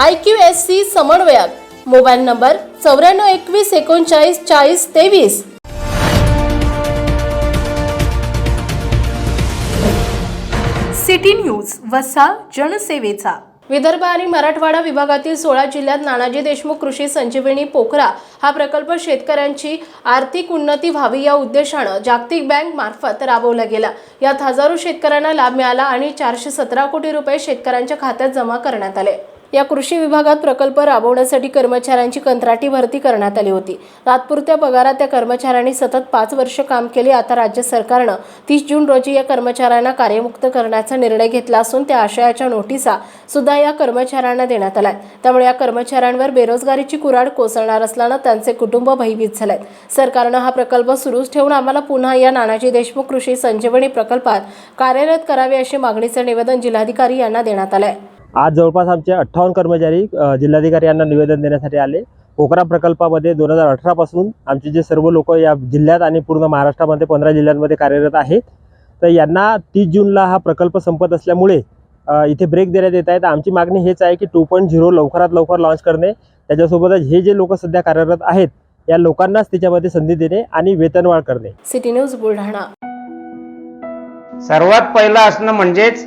I Q S C समन्वयक. Mobile number चौऱ्याण्णव एकवीस एकोणचाळीस चाळीस तेवीस. सिटी न्यूज वसा जनसेवेचा. विदर्भ आणि मराठवाडा विभागातील सोळा जिल्ह्यात नानाजी देशमुख कृषी संजीवनी पोखरा हा प्रकल्प शेतकऱ्यांची आर्थिक उन्नती व्हावी या उद्देशानं जागतिक बँक मार्फत राबवला गेला. यात हजारो शेतकऱ्यांना लाभ मिळाला आणि चारशे सतरा कोटी रुपये शेतकऱ्यांच्या खात्यात जमा करण्यात आले. या कृषी विभागात प्रकल्प राबवण्यासाठी कर्मचाऱ्यांची कंत्राटी भरती करण्यात आली होती. तात्पुरत्या पगारात त्या कर्मचाऱ्यांनी सतत पाच वर्ष काम केले. आता राज्य सरकारनं तीस जून रोजी या कर्मचाऱ्यांना कार्यमुक्त करण्याचा निर्णय घेतला असून त्या आशयाच्या नोटिसा सुद्धा या कर्मचाऱ्यांना देण्यात आल्या त्यामुळे या कर्मचाऱ्यांवर बेरोजगारीची कुऱ्हाड कोसळणार असल्यानं त्यांचे कुटुंब भयभीत झालेत. सरकारनं हा प्रकल्प सुरूच ठेवून आम्हाला पुन्हा या नानाजी देशमुख कृषी संजीवनी प्रकल्पात कार्यरत करावे अशी मागणीचं निवेदन जिल्हाधिकारी यांना देण्यात आलं आहे आज जवळपास आमचे अठ्ठावन्न कर्मचारी जिल्हाधिकारी यांना निवेदन देण्यासाठी आले. पोखरा प्रकल्पामध्ये दोन हजार अठरापासून आमचे जे सर्व लोक या जिल्ह्यात आणि पूर्ण महाराष्ट्रामध्ये पंधरा जिल्ह्यांमध्ये कार्यरत आहेत. तर यांना तीस जूनला हा प्रकल्प संपत असल्यामुळे इथे ब्रेक देण्यात येत आहे तर आमची मागणी हेच आहे की टू पॉईंट झिरो लवकरात लवकर लॉन्च करणे त्याच्यासोबतच हे जे लोक सध्या कार्यरत आहेत या लोकांनाच त्याच्यामध्ये संधी देणे आणि वेतनवाढ करणे. City news Buldhana. सर्वात पहिलं असणं म्हणजेच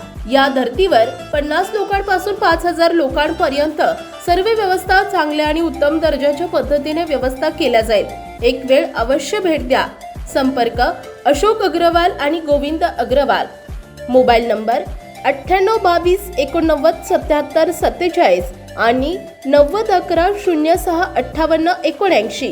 या धर्तीवर पन्नास लोकांपासून पाच हजार लोकांपर्यंत सर्व व्यवस्था चांगल्या आणि उत्तम दर्जाच्या पद्धतीने व्यवस्था केल्या जाईल. एक वेळ अवश्य भेट द्या. संपर्क अशोक अग्रवाल आणि गोविंद अग्रवाल. मोबाईल नंबर अठ्ठ्याण्णव बावीस एकोणनव्वद सत्याहत्तर सत्तेचाळीस आणि नव्वद अकरा शून्य सहा अठ्ठावन्न एकोणऐंशी.